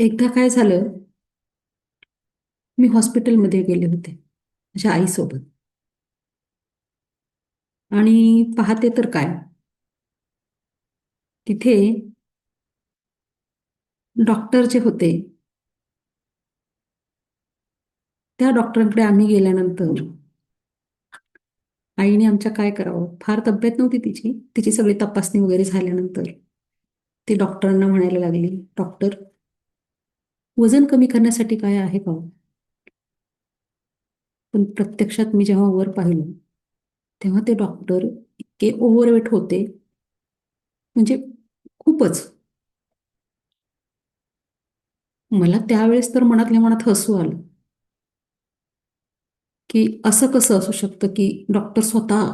एकदा काय झालं? मी हॉस्पिटलमध्ये गेले होते माझ्या आईसोबत. आणि पाहते तर काय? तिथे डॉक्टर जे होते त्या डॉक्टरांकडे आम्ही गेल्यानंतर आईने आमच्या काय करावं? फार तब्येत नव्हती तिची. तिची सगळी तपासणी वगैरे झाल्यानंतर ती डॉक्टरांना म्हणायला लागली डॉक्टर वजन कमी करण्यासाठी काय आहे का हो? पण प्रत्यक्षात मी जेव्हा वर पाहिलं तेव्हा ते डॉक्टर इतके ओव्हरवेट होते. म्हणजे खूपच. मला त्यावेळेस तर मनातल्या मनात हसू आलं. की असं कसं असू शकतं की डॉक्टर स्वतः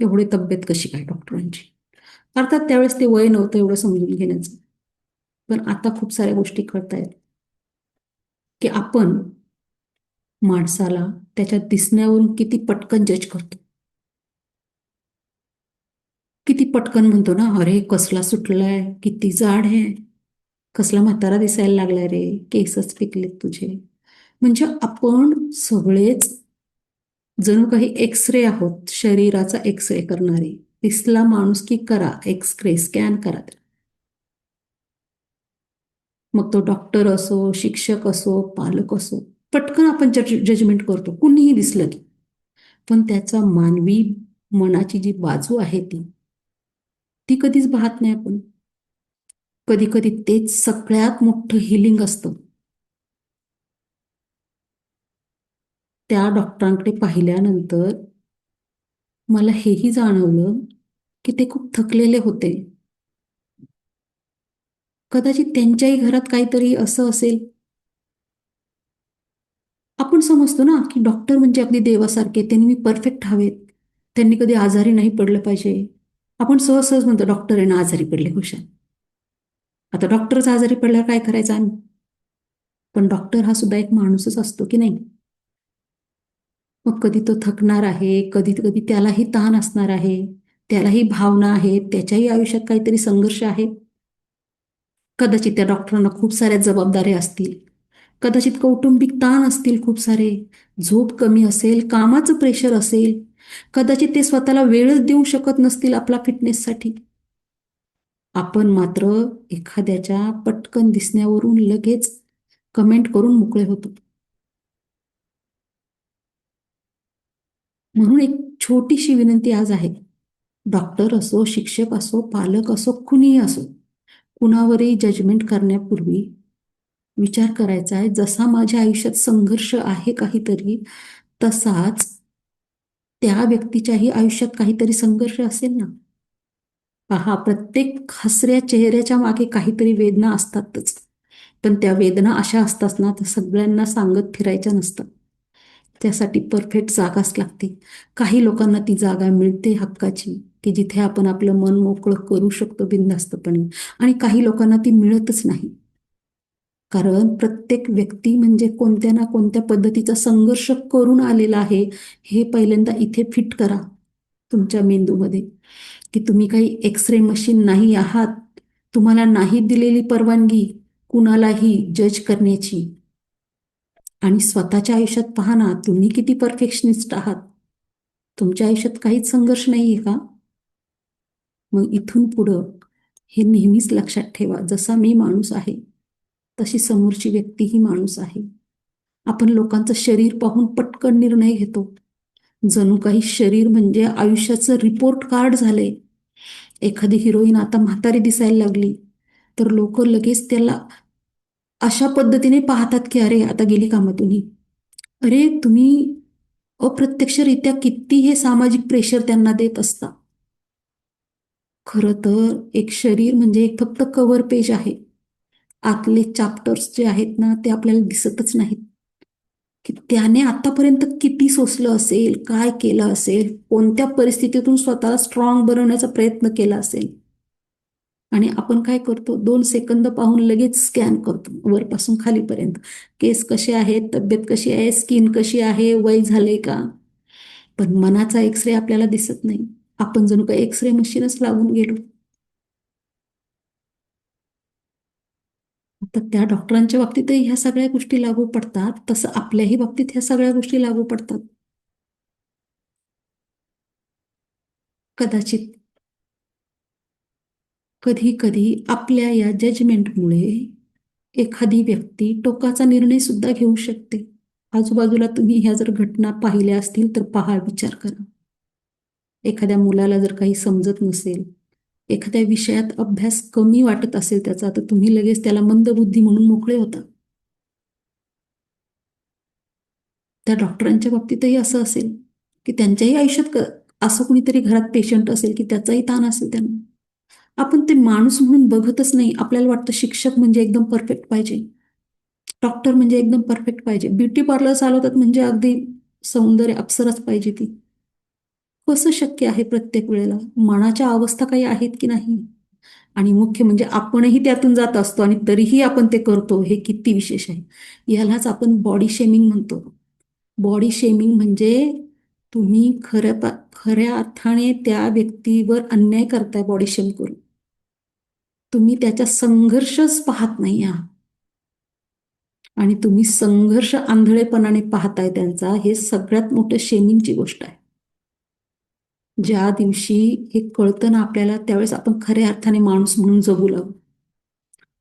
एवढी तब्येत कशी काय डॉक्टरांची अर्थात त्यावेळेस ते वय नव्हतं एवढं समजून घेण्याचं. पण आता खूप साऱ्या गोष्टी कळतायत. की आपण माणसाला त्याच्या दिसण्यावरून किती पटकन जज करतो. किती पटकन म्हणतो ना अरे कसला सुटलाय किती जाड आहे कसला म्हातारा दिसायला लागलाय रे केसच पिकलेत तुझे. म्हणजे आपण सगळेच जणू काही एक्सरे आहोत शरीराचा एक्सरे करणारे. दिसला माणूस की करा एक्सरे स्कॅन करा मग तो डॉक्टर असो शिक्षक असो पालक असो पटकन आपण जज जजमेंट करतो. कुणीही दिसलं की. पण त्याचा मानवी मनाची जी बाजू आहे ती ती कधीच पाहत नाही आपण. कधी कधी तेच सगळ्यात मोठं हिलिंग असतं. त्या डॉक्टरांकडे पाहिल्यानंतर मला हेही जाणवलं की ते खूप थकलेले होते. कदाचित त्यांच्याही घरात काहीतरी असं असेल. आपण समजतो ना की डॉक्टर म्हणजे अगदी देवासारखे त्यांनी मी परफेक्ट हवेत. त्यांनी कधी आजारी नाही पडलं पाहिजे. आपण सहज सहज म्हणतो डॉक्टर आहे ना आजारी पडले हुशार. आता डॉक्टरच आजारी पडल्यावर काय करायचं आम्ही? पण डॉक्टर हा सुद्धा एक माणूसच असतो की नाही? मग कधी तो थकणार आहे कधी कधी त्यालाही ताण असणार आहे त्यालाही भावना आहेत त्याच्याही आयुष्यात काहीतरी संघर्ष आहे. कदाचित त्या डॉक्टरांना खूप साऱ्या जबाबदाऱ्या असतील. कदाचित कौटुंबिक ताण असतील खूप सारे. झोप कमी असेल कामाचं प्रेशर असेल. कदाचित ते स्वतःला वेळच देऊ शकत नसतील आपला फिटनेससाठी आपण मात्र एखाद्याच्या पटकन दिसण्यावरून लगेच कमेंट करून मोकळे होतो. म्हणून एक छोटीशी विनंती आज आहे. डॉक्टर असो शिक्षक असो पालक असो कुणीही असो कुणावरही जजमेंट करण्यापूर्वी विचार करायचा आहे. जसा माझ्या आयुष्यात संघर्ष आहे काहीतरी तसाच त्या व्यक्तीच्याही आयुष्यात काहीतरी संघर्ष असेल ना? पहा प्रत्येक हसऱ्या चेहऱ्याच्या मागे काहीतरी वेदना असतातच. पण त्या वेदना अशा असतात ना तर सगळ्यांना सांगत फिरायच्या नसतात. त्यासाठी परफेक्ट जागाच लागते. काही लोकांना ती जागा मिळते हक्काची. की जिथे आपण आपलं मन मोकळं करू शकतो बिनधास्तपणे. आणि काही लोकांना ती मिळतच नाही. कारण प्रत्येक व्यक्ती म्हणजे कोणत्या ना कोणत्या पद्धतीचा संघर्ष करून आलेला आहे हे पहिल्यांदा इथे फिट करा तुमच्या मेंदूमध्ये. की तुम्ही काही एक्सरे मशीन नाही आहात तुम्हाला नाही दिलेली परवानगी कुणालाही जज करण्याची. आणि स्वतःच्या आयुष्यात पहा ना तुम्ही किती परफेक्शनिस्ट आहात. तुमच्या आयुष्यात काहीच संघर्ष नाही आहे का? मग इथून पुढं हे नेहमीच लक्षात ठेवा जसा मी माणूस आहे तशी समोरची व्यक्ती ही माणूस आहे. आपण लोकांचं शरीर पाहून पटकन निर्णय घेतो. जणू काही शरीर म्हणजे आयुष्याचं रिपोर्ट कार्ड झालंय. एखादी हिरोईन आता म्हातारी दिसायला लागली तर लोक लगेच त्याला अशा पद्धतीने पाहतात की अरे आता गेली कामातून ही. अरे तुम्ही अप्रत्यक्षरित्या किती हे सामाजिक प्रेशर त्यांना देत असता. खरं तर एक शरीर म्हणजे एक फक्त कव्हर पेज आहे. आतले चॅप्टर्स जे आहेत ना ते आपल्याला दिसतच नाहीत. की त्याने आतापर्यंत किती सोसलं असेल काय केलं असेल कोणत्या परिस्थितीतून स्वतःला स्ट्रॉंग बनवण्याचा प्रयत्न केला असेल. आणि आपण काय करतो दोन सेकंद पाहून लगेच स्कॅन करतो वरपासून खालीपर्यंत. केस कसे आहेत तब्येत कशी आहे स्किन कशी आहे वय झाले का? पण मनाचा एक्सरे आपल्याला दिसत नाही. आपण जणू का एक्सरे मशीनच लागून गेलो. तर त्या डॉक्टरांच्या बाबतीतही ह्या सगळ्या गोष्टी लागू पडतात. तसं आपल्याही बाबतीत ह्या सगळ्या गोष्टी लागू पडतात. कदाचित कधी कधी आपल्या या जजमेंटमुळे एखादी व्यक्ती टोकाचा निर्णय सुद्धा घेऊ शकते. आजूबाजूला तुम्ही ह्या जर घटना पाहिल्या असतील तर पहा विचार करा. एखाद्या मुलाला जर काही समजत नसेल एखाद्या विषयात अभ्यास कमी वाटत असेल त्याचा तर तुम्ही लगेच त्याला मंदबुद्धी म्हणून मोकळे होता. त्या डॉक्टरांच्या बाबतीतही असं असेल की त्यांच्याही आयुष्यात असं कुणीतरी घरात पेशंट असेल की त्याचाही ताण असेल त्यांना. आपण ते माणूस म्हणून बघतच नाही आपल्याला वाटतं शिक्षक म्हणजे एकदम परफेक्ट पाहिजे. डॉक्टर म्हणजे एकदम परफेक्ट पाहिजे. ब्युटी पार्लर चालवतात म्हणजे अगदी सौंदर्य अप्सरच पाहिजे ती. कसं शक्य आहे प्रत्येक वेळेला? मनाच्या अवस्था काही आहेत की नाही? आणि मुख्य म्हणजे आपणही त्यातून जात असतो आणि तरीही आपण ते करतो हे किती विशेष आहे. यालाच आपण बॉडी शेमिंग म्हणतो. बॉडी शेमिंग म्हणजे तुम्ही खऱ्या खऱ्या अर्थाने त्या व्यक्तीवर अन्याय करताय बॉडी शेम करून. तुम्ही त्याच्या संघर्षच पाहत नाही आहात. आणि तुम्ही संघर्ष आंधळेपणाने पाहताय त्यांचा हे सगळ्यात मोठं शेमिंगची गोष्ट आहे. ज्या दिवशी हे कळतं ना आपल्याला त्यावेळेस आपण खऱ्या अर्थाने माणूस म्हणून जगू लागू.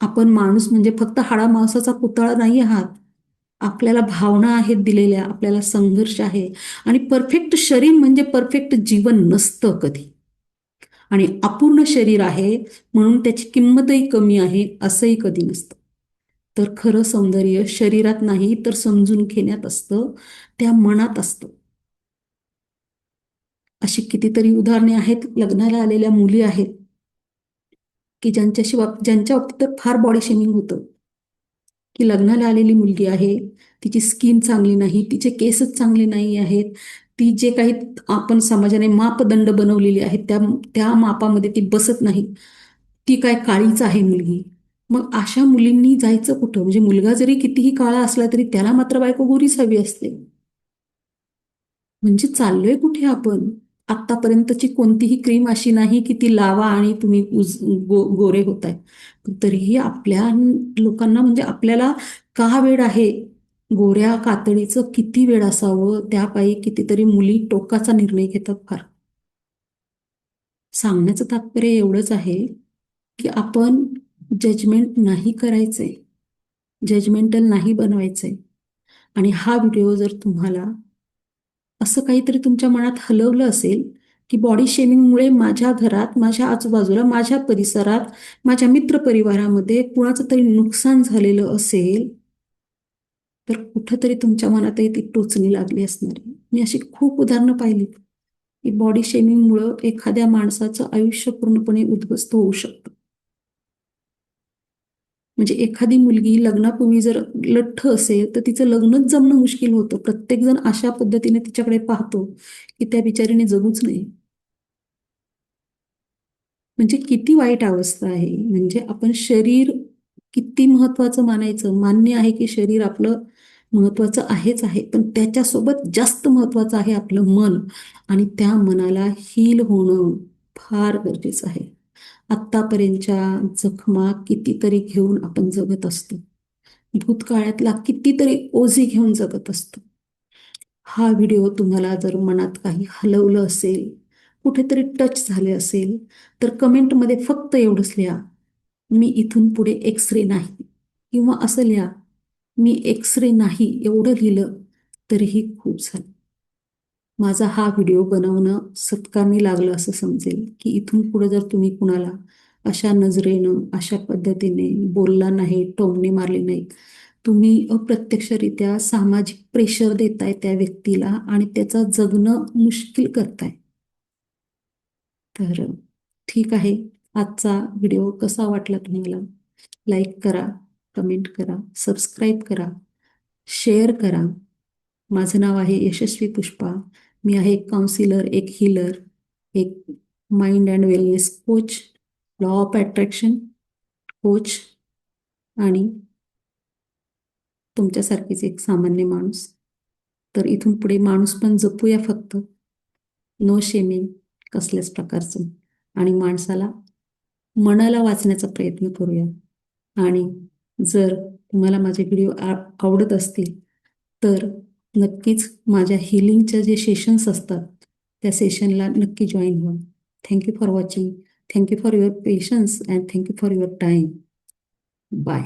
आपण माणूस म्हणजे फक्त हाडा मांसाचा पुतळा नाही आहात. आपल्याला भावना आहेत दिलेल्या आपल्याला संघर्ष आहे. आणि परफेक्ट शरीर म्हणजे परफेक्ट जीवन नसतं कधी. आणि अपूर्ण शरीर आहे म्हणून त्याची किंमतही कमी आहे असंही कधी नसतं. तर खरं सौंदर्य शरीरात नाही तर समजून घेण्यात असतं त्या मनात असतं. अशी कितीतरी उदाहरणे आहेत. लग्नाला आलेल्या मुली आहेत. की ज्यांच्याशी ज्यांच्या बाबतीत तर फार बॉडी शेमिंग होतं. की लग्नाला आलेली मुलगी आहे. तिची स्किन चांगली नाही. तिचे केसच चांगले नाही आहेत. ती जे काही आपण समाजाने मापदंड बनवलेली आहेत त्या त्या मापामध्ये ती बसत नाही. ती काय काळीच आहे मुलगी. मग अशा मुलींनी जायचं कुठं? म्हणजे मुलगा जरी कितीही काळा असला तरी त्याला मात्र बायको गोरीच हवी असते. म्हणजे चाललोय कुठे आपण? आतापर्यंतची कोणतीही क्रीम अशी नाही की ती लावा आणि तुम्ही गो गोरे होत आहे तरीही आपल्या लोकांना म्हणजे आपल्याला का वेळ आहे गोऱ्या कातडीचं किती वेळ असावं? त्यापायी कितीतरी मुली टोकाचा निर्णय घेतात फार. सांगण्याचं तात्पर्य एवढंच आहे की आपण जजमेंट नाही करायचंय. जजमेंटल नाही बनवायचंय. आणि हा व्हिडिओ जर तुम्हाला असं काहीतरी तुमच्या मनात हलवलं असेल की बॉडी शेमिंगमुळे माझ्या घरात माझ्या आजूबाजूला माझ्या परिसरात माझ्या मित्रपरिवारामध्ये कुणाचं तरी नुकसान झालेलं असेल तर कुठंतरी तुमच्या मनातही ती टोचणी लागली असणार मी अशी खूप उदाहरणं पाहिली की बॉडी शेमिंगमुळं एखाद्या माणसाचं आयुष्य पूर्णपणे उद्ध्वस्त होऊ शकतं. म्हणजे एखादी मुलगी लग्नापूर्वी जर लठ्ठ असेल तर तिचं लग्नच जमणं मुश्किल होतं. प्रत्येक जण अशा पद्धतीने तिच्याकडे पाहतो की त्या बिचारीने जगूच नाही. म्हणजे किती वाईट अवस्था आहे. म्हणजे आपण शरीर किती महत्वाचं मानायचं. मान्य आहे की शरीर आपलं महत्वाचं आहेच आहे पण त्याच्यासोबत जास्त महत्वाचं आहे आपलं मन. आणि त्या मनाला हील होणं फार गरजेचं आहे. आत्तापर्यंतच्या जखमा कितीतरी घेऊन आपण जगत असतो. भूतकाळातला कितीतरी ओझी घेऊन जगत असतो. हा व्हिडिओ तुम्हाला जर मनात काही हलवलं असेल कुठेतरी टच झाले असेल तर कमेंटमध्ये फक्त एवढंच लिहा मी इथून पुढे एक्सरे नाही. किंवा असं लिहा मी एक्स रे नाही एवढं लिहिलं तरीही खूप झालं. माझा हा व्हिडिओ बनवणं सत्कारणी लागलं असं समजेल की इथून पुढे जर तुम्ही कुणाला अशा नजरेनं अशा पद्धतीने बोलला नाही टोमणे मारले नाहीत तुम्ही अप्रत्यक्षरित्या सामाजिक प्रेशर देताय त्या व्यक्तीला आणि त्याचं जगणं मुश्किल करताय. तर ठीक आहे आजचा व्हिडिओ कसा वाटला तुम्हाला? लाईक करा कमेंट करा सबस्क्राईब करा शेअर करा. माझं नाव आहे यशस्वी पुष्पा. मी आहे एक काउन्सिलर एक हिलर एक mind and wellness coach law of attraction coach आणि तुमच्यासारखीच एक सामान्य माणूस. तर इथून पुढे माणूस पण जपूया फक्त. नो शेमिंग कसल्याच प्रकारचं. आणि माणसाला मनाला वाचण्याचा प्रयत्न करूया. आणि जर तुम्हाला माझे व्हिडिओ आवडत असतील तर नक्कीच माझ्या हिलिंगच्या जे सेशन्स असतात त्या सेशनला नक्की जॉईन व्हा. Thank you for watching thank you for your patience and thank you for your time bye